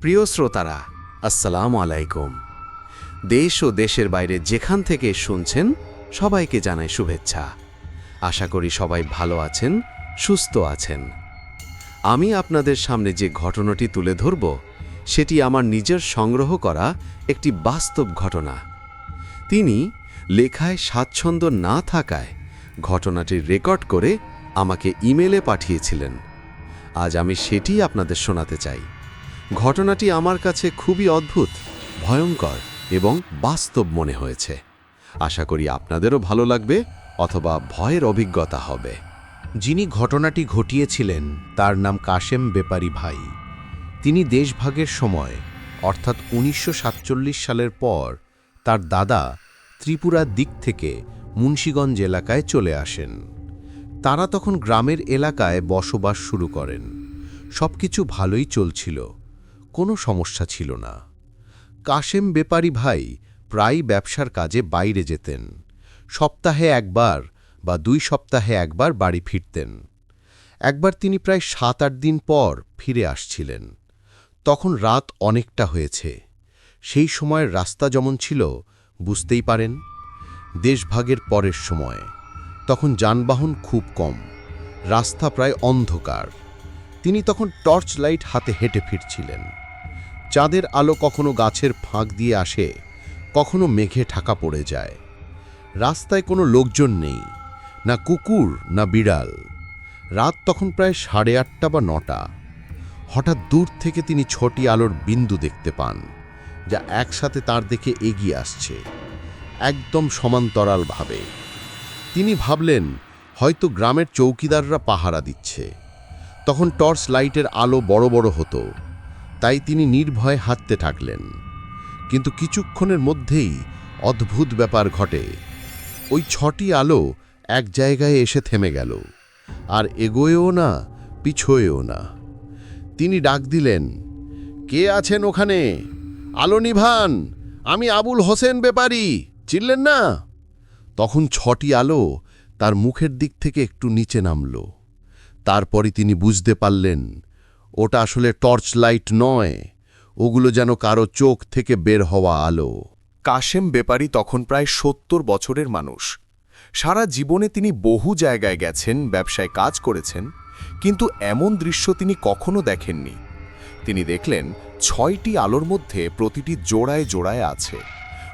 প্রিয় শ্রোতারা, আসসালাম আলাইকুম। দেশ ও দেশের বাইরে যেখান থেকে শুনছেন, সবাইকে জানাই শুভেচ্ছা। আশা করি সবাই ভালো আছেন, সুস্থ আছেন। আমি আপনাদের সামনে যে ঘটনাটি তুলে ধরব, সেটি আমার নিজের সংগ্রহ করা একটি বাস্তব ঘটনা। তিনি লেখায় স্বাচ্ছন্দ্য না থাকায় ঘটনাটি রেকর্ড করে আমাকে ইমেলে পাঠিয়েছিলেন। আজ আমি সেটি আপনাদের শোনাতে চাই। ঘটনাটি আমার কাছে খুবই অদ্ভুত, ভয়ঙ্কর এবং বাস্তব মনে হয়েছে। আশা করি আপনাদেরও ভালো লাগবে অথবা ভয়ের অভিজ্ঞতা হবে। যিনি ঘটনাটি ঘটিয়েছিলেন, তার নাম কাশেম বেপারি ভাই। তিনি দেশভাগের সময়, অর্থাৎ উনিশশো সাতচল্লিশ সালের পর, তার দাদা ত্রিপুরার দিক থেকে মুন্সীগঞ্জ এলাকায় চলে আসেন। তারা তখন গ্রামের এলাকায় বসবাস শুরু করেন। সব কিছু ভালোই চলছিল। কোনো সমস্যা ছিল না। কাশেম বেপারি ভাই প্রায় ব্যবসার কাজে বাইরে যেতেন। সপ্তাহে একবার বা দুই সপ্তাহে একবার বাড়ি ফিরতেন। একবার তিনি প্রায় সাত আট দিন পর ফিরে আসছিলেন। তখন রাত অনেকটা হয়েছে। সেই সময়ের রাস্তা যেমন ছিল, বুঝতেই পারেন, দেশভাগের পরের সময়। তখন যানবাহন খুব কম, রাস্তা প্রায় অন্ধকার। তিনি তখন টর্চ লাইট হাতে হেঁটে ফিরছিলেন। চাঁদের আলো কখনো গাছের ফাঁক দিয়ে আসে, কখনো মেঘে ঢাকা পড়ে যায়। রাস্তায় কোনো লোকজন নেই, না কুকুর, না বিড়াল। রাত তখন প্রায় সাড়ে আটটা বা নটা। হঠাৎ দূর থেকে তিনি ছটি আলোর বিন্দু দেখতে পান, যা একসাথে তার দিকে এগিয়ে আসছে, একদম সমান্তরালভাবে। তিনি ভাবলেন, হয়তো গ্রামের চৌকিদাররা পাহারা দিচ্ছে। তখন টর্চ লাইটের আলো বড় বড় হতো, তাই তিনি নির্ভয়ে হাঁটতে থাকলেন। কিন্তু কিছুক্ষণের মধ্যেই অদ্ভুত ব্যাপার ঘটে। ওই ছটি আলো এক জায়গায় এসে থেমে গেল, আর এগোয়েও না, পিছোয়েও না। তিনি ডাক দিলেন, কে আছেন ওখানে? আলো নিভান, আমি আবুল হোসেন ব্যাপারী চিনলেন না? তখন ছটি আলো তার মুখের দিক থেকে একটু নিচে নামল। তারপরে তিনি বুঝতে পারলেন, ওটা আসলে টর্চ লাইট নয়, ওগুলো যেন কারও চোখ থেকে বের হওয়া আলো। কাশেম বেপারি তখন প্রায় সত্তর বছরের মানুষ। সারা জীবনে তিনি বহু জায়গায় গেছেন, ব্যবসায় কাজ করেছেন, কিন্তু এমন দৃশ্য তিনি কখনো দেখেননি। তিনি দেখলেন ছয়টি আলোর মধ্যে প্রতিটি জোড়ায় জোড়ায় আছে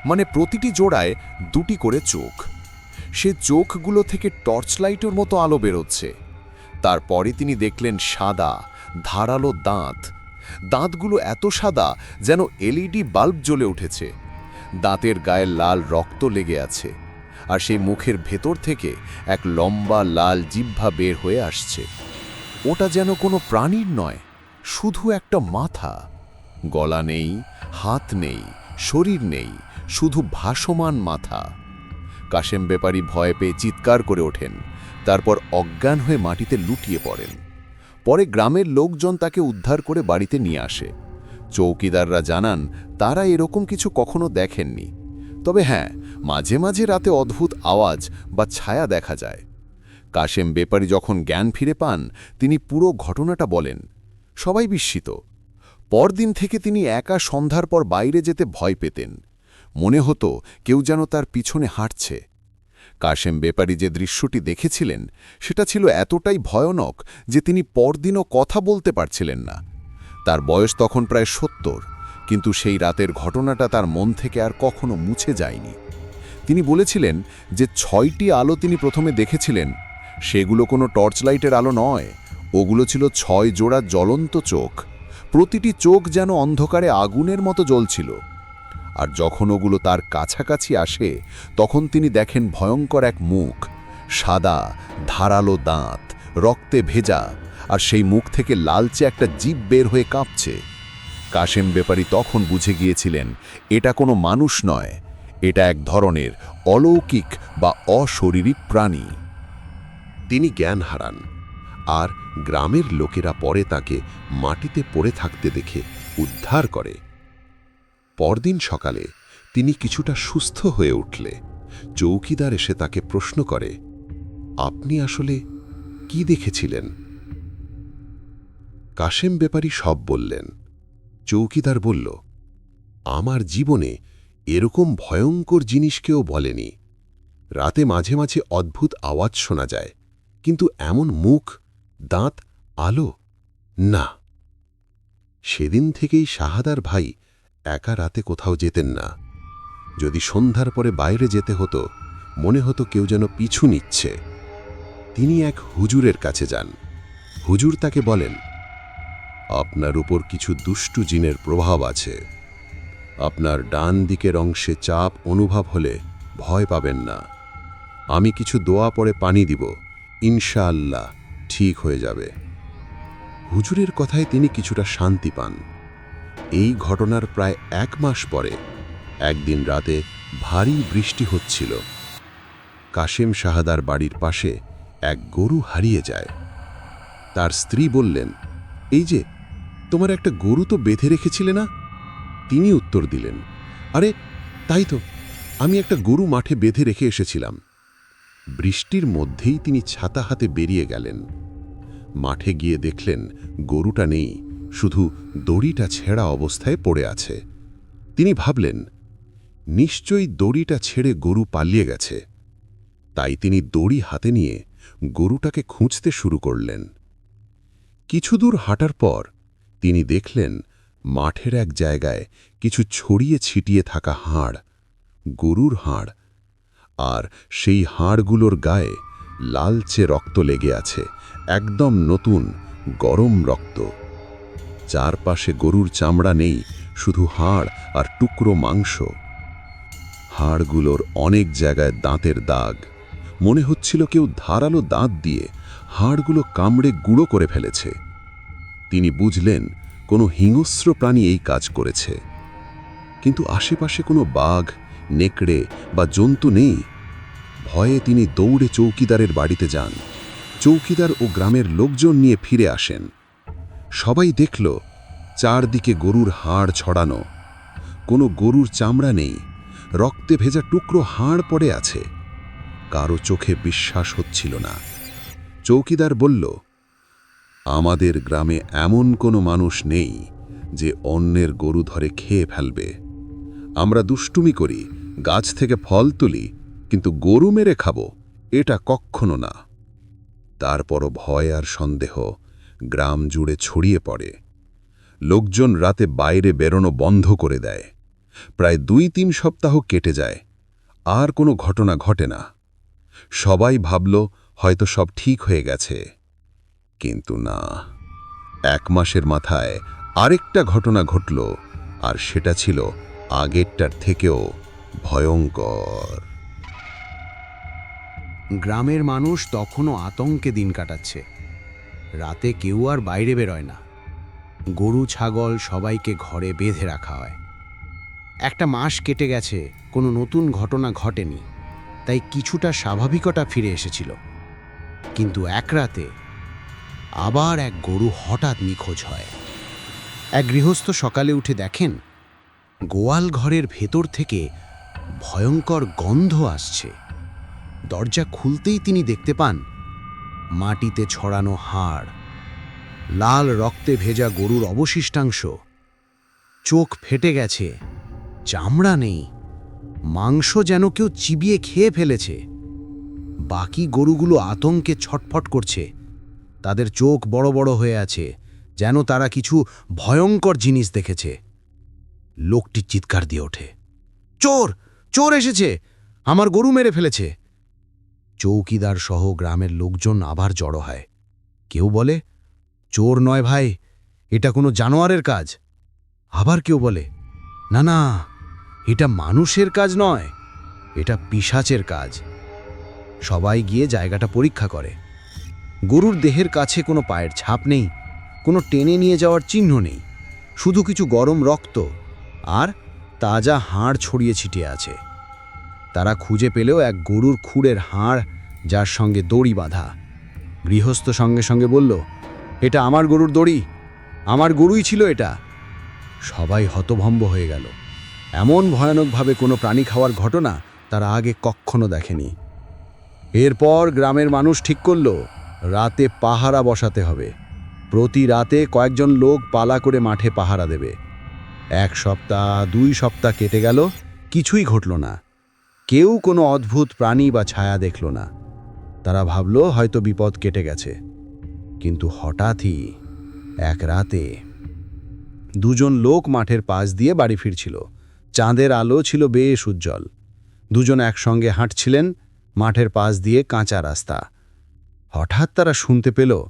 মানে প্রতিটি জোড়ায় দুটি করে চোখ। সে চোখগুলো থেকে টর্চ লাইটের মতো আলো বেরোচ্ছে। তারপরে তিনি দেখলেন সাদা, ধারালো দাঁত। দাঁতগুলো এত সাদা যেন এলইডি বাল্ব জ্বলে উঠেছে। দাঁতের গায়ে লাল রক্ত লেগে আছে আর সেই মুখের ভেতর থেকে এক লম্বা লাল জিহ্বা বের হয়ে আসছে। ওটা যেন কোনো প্রাণীর নয়, শুধু একটা মাথা। গলা নেই, হাত নেই, শরীর নেই, শুধু ভাসমান মাথা। কাশেম ব্যাপারী ভয় পেয়ে চিৎকার করে ওঠেন। তারপর অজ্ঞান হয়ে মাটিতে লুটিয়ে পড়েন। পরে গ্রামের লোকজন তাকে উদ্ধার করে বাড়িতে নিয়ে আসে। চৌকিদাররা জানান, তারা এরকম কিছু কখনো দেখেননি। তবে হ্যাঁ মাঝে মাঝে রাতে অদ্ভুত আওয়াজ বা ছায়া দেখা যায়। কাশেম বেপারি যখন জ্ঞান ফিরে পান, তিনি পুরো ঘটনাটা বলেন। সবাই বিস্মিত। পরদিন থেকে তিনি একা সন্ধ্যার পর বাইরে যেতে ভয় পেতেন। মনে হতো কেউ যেন তার পিছনে হাঁটছে। কাশেম বেপারি যে দৃশ্যটি দেখেছিলেন, সেটা ছিল এতটাই ভয়ানক যে তিনি পরদিনও কথা বলতে পারছিলেন না। তার বয়স তখন প্রায় সত্তর, কিন্তু সেই রাতের ঘটনাটা তার মন থেকে আর কখনো মুছে যায়নি। তিনি বলেছিলেন যে ছয়টি আলো তিনি প্রথমে দেখেছিলেন, সেগুলো কোনো টর্চ লাইটের আলো নয়, ওগুলো ছিল ছয় জোড়া জ্বলন্ত চোখ। প্রতিটি চোখ যেন অন্ধকারে আগুনের মতো জ্বলছিল। আর যখন ওগুলো তার কাছাকাছি আসে, তখন তিনি দেখেন ভয়ঙ্কর এক মুখ। সাদা, ধারালো দাঁত, রক্তে ভেজা, আর সেই মুখ থেকে লালচে একটা জীব বের হয়ে কাঁপছে। কাশেম ব্যাপারী তখন বুঝে গিয়েছিলেন, এটা কোনো মানুষ নয়, এটা এক ধরনের অলৌকিক বা অশরীরী প্রাণী। তিনি জ্ঞান হারান, আর গ্রামের লোকেরা পরে তাকে মাটিতে পড়ে থাকতে দেখে উদ্ধার করে। পরদিন সকালে তিনি কিছুটা সুস্থ হয়ে উঠলে। চৌকিদার এসে তাকে প্রশ্ন করে, আপনি আসলে কি দেখেছিলেন? কাশেম ব্যাপারী সব বললেন। চৌকিদার বলল, আমার জীবনে এরকম ভয়ঙ্কর জিনিস কেউ বলেনি। রাতে মাঝে মাঝে অদ্ভুত আওয়াজ শোনা যায়, কিন্তু এমন মুখ, দাঁত, আলো, না। সেদিন থেকেই শাহাদার ভাই একা রাতে কোথাও যেতেন না। যদি সন্ধ্যার পরে বাইরে যেতে হতো, মনে হতো কেউ যেন পিছু নিচ্ছে। তিনি এক হুজুরের কাছে যান। হুজুর তাকে বলেন, আপনার উপর কিছু দুষ্টু জিনের প্রভাব আছে। আপনার ডান দিকের অংশে চাপ অনুভব হলে ভয় পাবেন না। আমি কিছু দোয়া পরে পানি দিব। ইনশাআল্লাহ ঠিক হয়ে যাবে। হুজুরের কথায় তিনি কিছুটা শান্তি পান। এই ঘটনার প্রায় এক মাস পরে, একদিন রাতে ভারী বৃষ্টি হচ্ছিল। কাশেম শাহাদার বাড়ির পাশে এক গরু হারিয়ে যায়। তার স্ত্রী বললেন, এই যে, তোমার একটা গরু তো বেঁধে রেখেছিলে না? তিনি উত্তর দিলেন, আরে, তাই তো, আমি একটা গরু মাঠে বেঁধে রেখে এসেছিলাম। বৃষ্টির মধ্যেই তিনি ছাতা হাতে বেরিয়ে গেলেন। মাঠে গিয়ে দেখলেন গরুটা নেই। শুধু দড়িটা ছেঁড়া অবস্থায় পড়ে আছে। তিনি ভাবলেন, নিশ্চয়ই দড়িটা ছেড়ে গরু পালিয়ে গেছে। তাই তিনি দড়ি হাতে নিয়ে গরুটাকে খুঁজতে শুরু করলেন। কিছু দূর হাঁটার পর তিনি দেখলেন, মাঠের এক জায়গায় কিছু ছড়িয়ে ছিটিয়ে থাকা হাড়, গরুর হাড়, আর সেই হাড়গুলোর গায়ে লালচে রক্ত লেগে আছে, একদম নতুন গরম রক্ত। চারপাশে গরুর চামড়া নেই, শুধু হাড় আর টুকরো মাংস। হাড়গুলোর অনেক জায়গায় দাঁতের দাগ। মনে হচ্ছিল কেউ ধারালো দাঁত দিয়ে হাড়গুলো কামড়ে গুঁড়ো করে ফেলেছে। তিনি বুঝলেন, কোনো হিংস্র প্রাণী এই কাজ করেছে। কিন্তু আশেপাশে কোনো বাঘ, নেকড়ে বা জন্তু নেই। ভয়ে তিনি দৌড়ে চৌকিদারের বাড়িতে যান। চৌকিদার ও গ্রামের লোকজন নিয়ে ফিরে আসেন। সবাই দেখল, চারদিকে গরুর হাড় ছড়ানো। কোনো গরুর চামড়া নেই, রক্তে ভেজা টুকরো হাড় পড়ে আছে। কারও চোখে বিশ্বাস হচ্ছিল না। চৌকিদার বলল, আমাদের গ্রামে এমন কোনো মানুষ নেই যে অন্যের গরু ধরে খেয়ে ফেলবে। আমরা দুষ্টুমি করি, গাছ থেকে ফল তুলি, কিন্তু গরু মেরে খাব, এটা কক্ষনো না। তারপরও ভয় আর সন্দেহ গ্রাম জুড়ে ছড়িয়ে পড়ে। লোকজন রাতে বাইরে বেরোনো বন্ধ করে দেয়। প্রায় দুই তিন সপ্তাহ কেটে যায়। আর কোনো ঘটনা ঘটে না। সবাই ভাবল, হয়তো সব ঠিক হয়ে গেছে। কিন্তু না। এক মাসের মাথায় আরেকটা ঘটনা ঘটল, আর সেটা ছিল আগেরটার থেকেও ভয়ঙ্কর। গ্রামের মানুষ তখনও আতঙ্কে দিন কাটাচ্ছে। রাতে কেউ আর বাইরে বেরোয় না। গরু, ছাগল সবাইকে ঘরে বেঁধে রাখা হয়। একটা মাস কেটে গেছে, কোনো নতুন ঘটনা ঘটেনি, তাই কিছুটা স্বাভাবিকতা ফিরে এসেছিল। কিন্তু এক রাতে আবার এক গরু হঠাৎ নিখোঁজ হয়। এক গৃহস্থ সকালে উঠে দেখেন, গোয়াল ঘরের ভেতর থেকে ভয়ঙ্কর গন্ধ আসছে। দরজা খুলতেই তিনি দেখতে পান মাটিতে ছড়ানো হাড়। লাল রক্তে ভেজা গরুর অবশিষ্টাংশ। চোখ ফেটে গেছে। চামড়া নেই। মাংস যেন কেউ চিবিয়ে খেয়ে ফেলেছে। বাকি গরুগুলো আতঙ্কে ছটফট করছে। তাদের চোখ বড় বড় হয়ে আছে, যেন তারা কিছু ভয়ঙ্কর জিনিস দেখেছে। লোকটি চিৎকার দিয়ে ওঠে। চোর! চোর এসেছে! আমার গরু মেরে ফেলেছে। চৌকিদার সহ গ্রামের লোকজন আবার জড়ো হয়। কেউ বলে, চোর নয় ভাই, এটা কোনো জানোয়ারের কাজ। আবার কেউ বলে, না না, এটা মানুষের কাজ নয়, এটা পিশাচের কাজ। সবাই গিয়ে জায়গাটা পরীক্ষা করে। গরুর দেহের কাছে কোনো পায়ের ছাপ নেই, কোনো টেনে নিয়ে যাওয়ার চিহ্ন নেই, শুধু কিছু গরম রক্ত আর তাজা হাড় ছড়িয়ে ছিটিয়ে আছে। তারা খুঁজে পেলেও এক গরুর খুঁড়ের হাড় যার সঙ্গে দড়ি বাঁধা। গৃহস্থ সঙ্গে সঙ্গে বলল, এটা আমার গরুর দড়ি, আমার গরুই ছিল এটা। সবাই হতভম্ব হয়ে গেল। এমন ভয়ানকভাবে কোনো প্রাণী খাওয়ার ঘটনা তারা আগে কখনো দেখেনি। এরপর গ্রামের মানুষ ঠিক করল, রাতে পাহারা বসাতে হবে। প্রতি রাতে কয়েকজন লোক পালা করে মাঠে পাহারা দেবে। এক সপ্তাহ, দুই সপ্তাহ কেটে গেল, কিছুই ঘটল না। কেউ কোনো অদ্ভুত প্রাণী বা ছায়া দেখল না। তারা ভাবল, হয়তো বিপদ কেটে গেছে। কিন্তু হঠাৎই এক রাতে দুজন লোক মাঠের পাশ দিয়ে বাড়ি ফিরছিল। চাঁদের আলো ছিল বেশ উজ্জ্বল। দুজন একসঙ্গে হাঁটছিলেন মাঠের পাশ দিয়ে কাঁচা রাস্তা। হঠাৎ তারা শুনতে পেল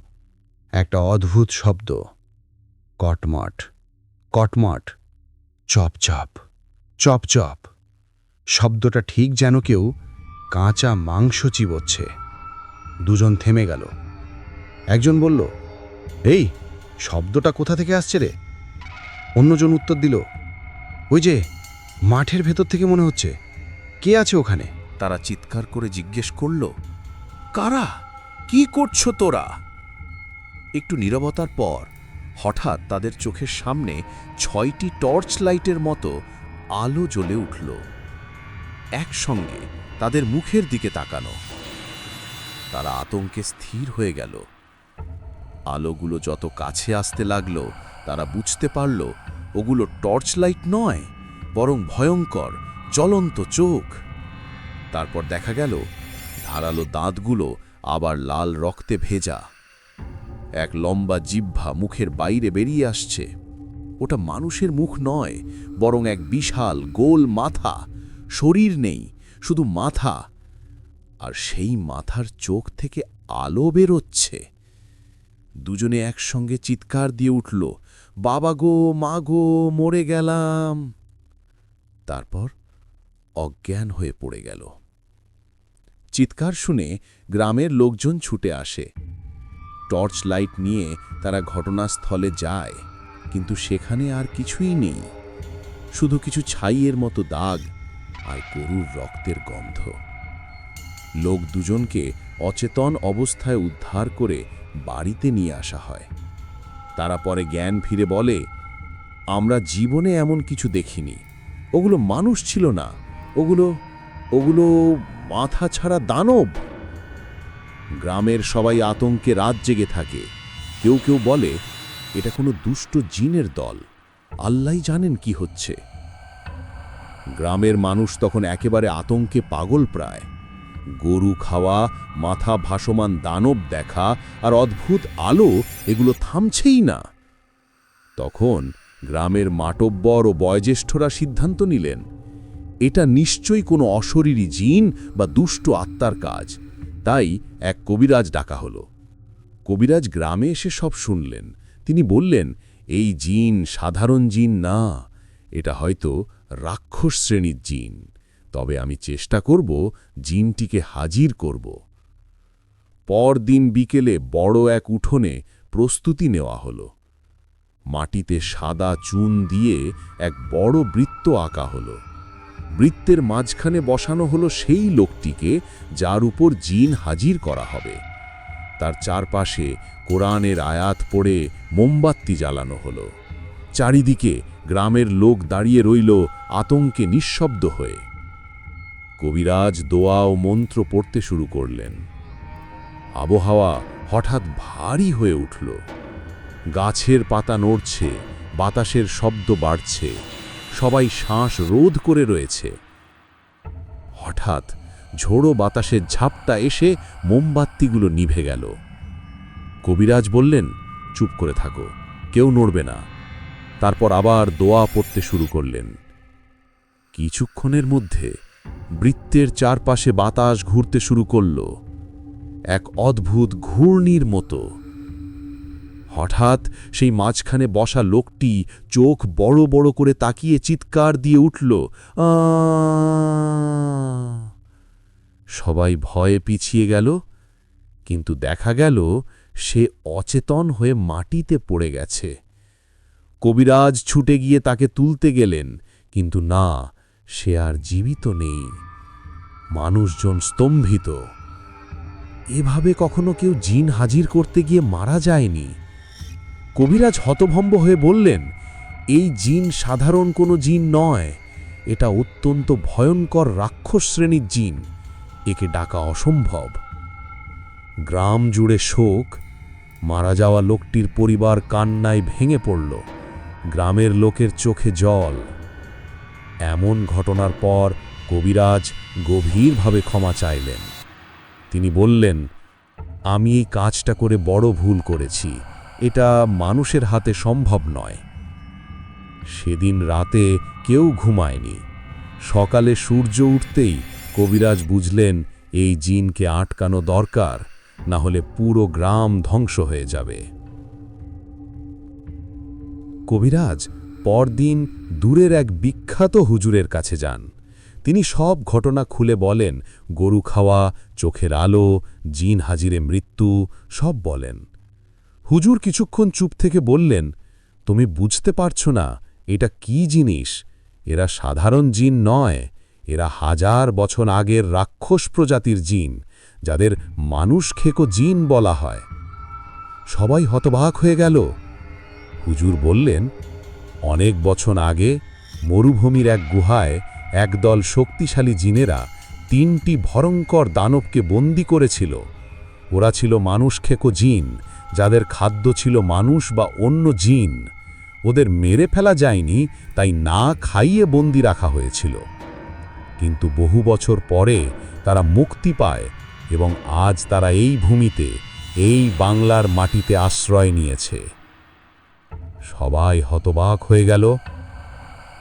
একটা অদ্ভুত শব্দ। কটমট কটমট চপ চপ চপ চপ শব্দটা ঠিক যেন কেউ কাঁচা মাংস চিবোচ্ছে। দুজন থেমে গেল। একজন বলল, এই, শব্দটা কোথা থেকে আসছে রে? অন্যজন উত্তর দিল, ওই যে, মাঠের ভেতর থেকে মনে হচ্ছে। কে আছে ওখানে? তারা চিৎকার করে জিজ্ঞেস করল, কারা? কি করছ তোরা? একটু নীরবতার পর হঠাৎ তাদের চোখের সামনে ছয়টি টর্চ লাইটের মতো আলো জ্বলে উঠল। একসঙ্গে তাদের মুখের দিকে তাকানো। তারা আতঙ্কে স্থির হয়ে গেল। আলোগুলো যত কাছে আসতে লাগল, তারা বুঝতে পারল, ওগুলো টর্চ লাইট নয়, বরং ভয়ঙ্কর, জ্বলন্ত চোখ। তারপর দেখা গেল, ধারালো দাঁতগুলো আবার লাল রক্তে ভেজা। এক লম্বা জিহ্বা মুখের বাইরে বেরিয়ে আসছে। ওটা মানুষের মুখ নয়, বরং এক বিশাল গোল মাথা। শরীর নেই, শুধু মাথা। আর সেই মাথার চোখ থেকে আলো বেরোচ্ছে। দুজনে একসঙ্গে চিৎকার দিয়ে উঠল, বাবা গো, মা গো, মরে গেলাম। তারপর অজ্ঞান হয়ে পড়ে গেল। চিৎকার শুনে গ্রামের লোকজন ছুটে আসে। টর্চ লাইট নিয়ে তারা ঘটনাস্থলে যায়, কিন্তু সেখানে আর কিছুই নেই। শুধু কিছু ছাইয়ের মতো দাগ আর গরুর রক্তের গন্ধ। লোক দুজনকে অচেতন অবস্থায় উদ্ধার করে বাড়িতে নিয়ে আসা হয়। তারা পরে জ্ঞান ফিরে বলে, আমরা জীবনে এমন কিছু দেখিনি। ওগুলো মানুষ ছিল না। ওগুলো ওগুলো মাথা ছাড়া দানব। গ্রামের সবাই আতঙ্কে রাত জেগে থাকে। কেউ কেউ বলে, এটা কোনো দুষ্ট জিনের দল। আল্লাহ জানেন কি হচ্ছে। গ্রামের মানুষ তখন একেবারে আতঙ্কে পাগল প্রায়। গরু খাওয়া, মাথা ভাসমান দানব দেখা আর অদ্ভুত আলো এগুলো থামছেই না। তখন গ্রামের মাটব্বর ও বয়োজ্যেষ্ঠরা সিদ্ধান্ত নিলেন, এটা নিশ্চয়ই কোনো অশরীরী জিন বা দুষ্ট আত্মার কাজ। তাই এক কবিরাজ ডাকা হলো। কবিরাজ গ্রামে এসে সব শুনলেন। তিনি বললেন, এই জিন সাধারণ জিন না। এটা হয়তো রাক্ষস শ্রেণির জিন। তবে আমি চেষ্টা করব জিনটিকে হাজির করব। পরদিন বিকেলে বড় এক উঠোনে প্রস্তুতি নেওয়া হলো। মাটিতে সাদা চুন দিয়ে এক বড় বৃত্ত আঁকা হলো। বৃত্তের মাঝখানে বসানো হলো সেই লোকটিকে যার উপর জিন হাজির করা হবে। তার চারপাশে কোরআনের আয়াত পড়ে মোমবাতি জ্বালানো হলো। চারিদিকে গ্রামের লোক দাঁড়িয়ে রইল আতঙ্কে নিঃশব্দ হয়ে। কবিরাজ দোয়া ও মন্ত্র পড়তে শুরু করলেন। আবহাওয়া হঠাৎ ভারী হয়ে উঠল। গাছের পাতা নড়ছে, বাতাসের শব্দ বাড়ছে, সবাই শ্বাস রোধ করে রয়েছে। হঠাৎ ঝোড়ো বাতাসের ঝাপটা এসে মোমবাতিগুলো নিভে গেল। কবিরাজ বললেন, চুপ করে থাকো, কেউ নড়বে না। তারপর আবার দোয়া পড়তে শুরু করলেন কিছুক্ষণের মধ্যে বৃত্তের চারপাশে বাতাস ঘুরতে শুরু করল এক অদ্ভুত ঘূর্ণির মতো হঠাৎ সেই মাঝখানে বসা লোকটি চোখ বড় বড় করে তাকিয়ে চিৎকার দিয়ে উঠল! সবাই ভয়ে পিছিয়ে গেল কিন্তু দেখা গেল সে অচেতন হয়ে মাটিতে পড়ে গেছে কবিরাজ ছুটে গিয়ে তাকে তুলতে গেলেন, কিন্তু না, সে আর জীবিত নেই। মানুষজন স্তম্ভিত। এভাবে কখনো কেউ জিন হাজির করতে গিয়ে মারা যায়নি। কবিরাজ হতভম্ব হয়ে বললেন, এই জিন সাধারণ কোনো জিন নয়। এটা অত্যন্ত ভয়ঙ্কর রাক্ষস শ্রেণির জিন। একে ডাকা অসম্ভব। গ্রাম জুড়ে শোক। মারা যাওয়া লোকটির পরিবার কান্নায় ভেঙে পড়ল। গ্রামের লোকের চোখে জল। এমন ঘটনার পর কবিরাজ গভীরভাবে ক্ষমা চাইলেন। তিনি বললেন, আমি এই কাজটা করে বড় ভুল করেছি। এটা মানুষের হাতে সম্ভব নয়। সেদিন রাতে কেউ ঘুমায়নি। সকালে সূর্য উঠতেই কবিরাজ বুঝলেন, এই জিনকে আটকানো দরকার, না হলে পুরো গ্রাম ধ্বংস হয়ে যাবে। কবিরাজ পরদিন দূরের এক বিখ্যাত হুজুরের কাছে যান। তিনি সব ঘটনা খুলে বলেন, গরু খাওয়া, চোখের আলো, জিন হাজিরে মৃত্যু, সব বলেন। হুজুর কিছুক্ষণ চুপ থেকে বললেন, তুমি বুঝতে পারছ না, এটা কি জিনিস? এরা সাধারণ জিন নয়, এরা হাজার বছর আগের রাক্ষস প্রজাতির জিন, যাদের মানুষ খেকো জিন বলা হয়। সবাই হতবাক হয়ে গেল। হুজুর বললেন, অনেক বছর আগে মরুভূমির এক গুহায় একদল শক্তিশালী জিনেরা তিনটি ভয়ঙ্কর দানবকে বন্দি করেছিল। ওরা ছিল মানুষ খেকো জিন, যাদের খাদ্য ছিল মানুষ বা অন্য জিন। ওদের মেরে ফেলা যায়নি, তাই না খাইয়ে বন্দি রাখা হয়েছিল। কিন্তু বহু বছর পরে তারা মুক্তি পায় এবং আজ তারা এই ভূমিতে, এই বাংলার মাটিতে আশ্রয় নিয়েছে। সবাই হতবাক হয়ে গেল।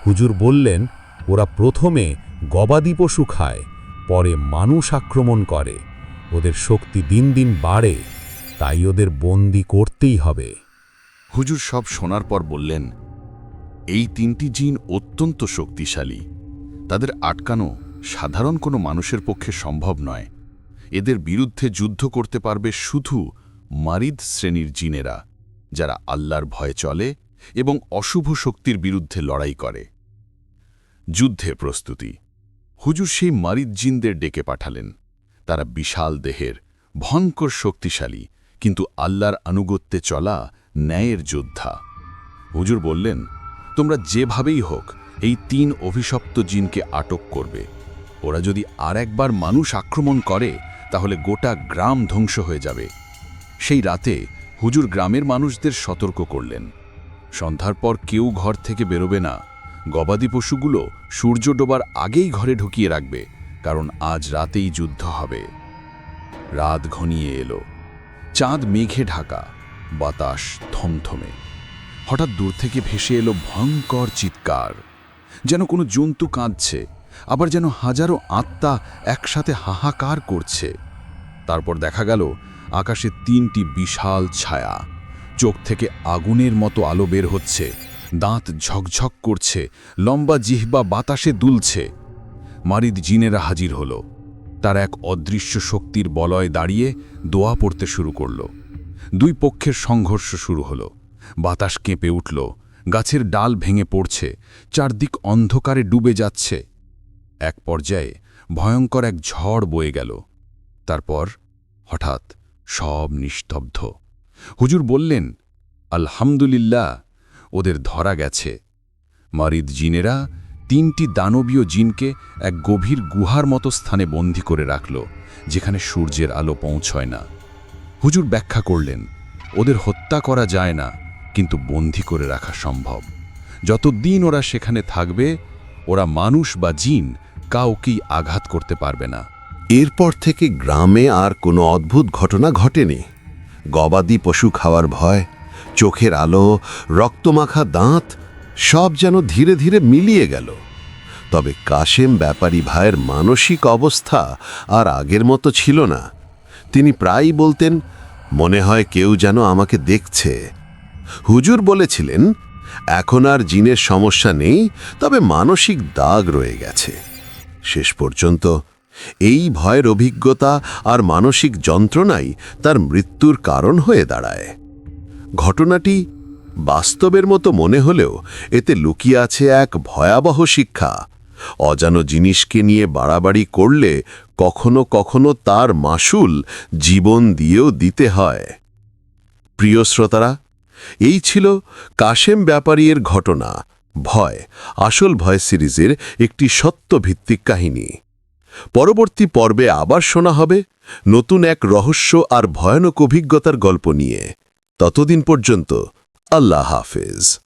হুজুর বললেন, ওরা প্রথমে গবাদি পশু খায়, পরে মানুষ আক্রমণ করে। ওদের শক্তি দিন দিন বাড়ে, তাই ওদের বন্দি করতেই হবে। হুজুর সব শোনার পর বললেন, এই তিনটি জিন অত্যন্ত শক্তিশালী। তাদের আটকানো সাধারণ কোনো মানুষের পক্ষে সম্ভব নয়। এদের বিরুদ্ধে যুদ্ধ করতে পারবে শুধু মারিদ শ্রেণির জিনেরা। যারা আল্লাহর ভয়ে চলে এবং অশুভ শক্তির বিরুদ্ধে লড়াই করে। যুদ্ধে প্রস্তুতি। হুজুর সেই মারিদ জিনদের ডেকে পাঠালেন। তারা বিশাল দেহের, ভয়ঙ্কর শক্তিশালী, কিন্তু আল্লাহর আনুগত্যে চলা ন্যায়ের যোদ্ধা। হুজুর বললেন, তোমরা যেভাবেই হোক, এই তিন অভিশপ্ত জিনকে আটক করবে। ওরা যদি আর একবার মানুষ আক্রমণ করে, তাহলে গোটা গ্রাম ধ্বংস হয়ে যাবে। সেই রাতে হুজুর গ্রামের মানুষদের সতর্ক করলেন। সন্ধ্যার পর কেউ ঘর থেকে বেরোবে না। গবাদি পশুগুলো সূর্য ডোবার আগেই ঘরে ঢুকিয়ে রাখবে, কারণ আজ রাতেই যুদ্ধ হবে। রাত ঘনিয়ে এলো। চাঁদ মেঘে ঢাকা, বাতাস থমথমে। হঠাৎ দূর থেকে ভেসে এলো ভয়ঙ্কর চিৎকার। যেন কোনো জন্তু কাঁদছে, আবার যেন হাজারো আত্মা একসাথে হাহাকার করছে। তারপর দেখা গেল আকাশে তিনটি বিশাল ছায়া। চোখ থেকে আগুনের মতো আলো বের হচ্ছে। দাঁত ঝকঝক করছে। লম্বা জিহ্বা বাতাসে দুলছে। মারিদ জিনেরা হাজির হল। তার এক অদৃশ্য শক্তির বলয় দাঁড়িয়ে দোয়া পড়তে শুরু করল। দুই পক্ষের সংঘর্ষ শুরু হল। বাতাস কেঁপে উঠল। গাছের ডাল ভেঙে পড়ছে। চারদিক অন্ধকারে ডুবে যাচ্ছে। এক পর্যায়ে ভয়ঙ্কর এক ঝড় বয়ে গেল। তারপর হঠাৎ সব নিস্তব্ধ। হুজুর বললেন, আলহামদুলিল্লাহ, ওদের ধরা গেছে। মারিদ জিনেরা তিনটি দানবীয় জিনকে এক গভীর গুহার মতো স্থানে বন্দী করে রাখল, যেখানে সূর্যের আলো পৌঁছয় না। হুজুর ব্যাখ্যা করলেন, ওদের হত্যা করা যায় না, কিন্তু বন্দী করে রাখা সম্ভব। যতদিন ওরা সেখানে থাকবে, ওরা মানুষ বা জিন কাউকেই আঘাত করতে পারবে না। এরপর থেকে গ্রামে আর কোনো অদ্ভুত ঘটনা ঘটেনি। গবাদি পশু খাওয়ার ভয়, চোখের আলো, রক্তমাখা দাঁত, সব যেন ধীরে ধীরে মিলিয়ে গেল। তবে কাশেম ব্যাপারী ভাইয়ের মানসিক অবস্থা আর আগের মতো ছিল না। তিনি প্রায়ই বলতেন, মনে হয় কেউ যেন আমাকে দেখছে। হুজুর বলেছিলেন, এখন আর জিনের সমস্যা নেই, তবে মানসিক দাগ রয়ে গেছে। শেষ পর্যন্ত এই ভয়ের অভিজ্ঞতা আর মানসিক যন্ত্রণাই তার মৃত্যুর কারণ হয়ে দাঁড়ায়। ঘটনাটি বাস্তবের মতো মনে হলেও এতে লুকিয়ে আছে এক ভয়াবহ শিক্ষা। অজানো জিনিসকে নিয়ে বাড়াবাড়ি করলে কখনো কখনো তার মাসুল জীবন দিয়েও দিতে হয়। প্রিয় শ্রোতারা, এই ছিল কাশেম ব্যাপারীর ঘটনা, ভয়, আসল ভয় সিরিজের একটি সত্যভিত্তিক কাহিনী। পরবর্তী পর্বে আবার শোনা হবে নতুন এক রহস্য আর ভয়ানক অভিজ্ঞতার গল্প নিয়ে। ততদিন পর্যন্ত আল্লাহ হাফেজ।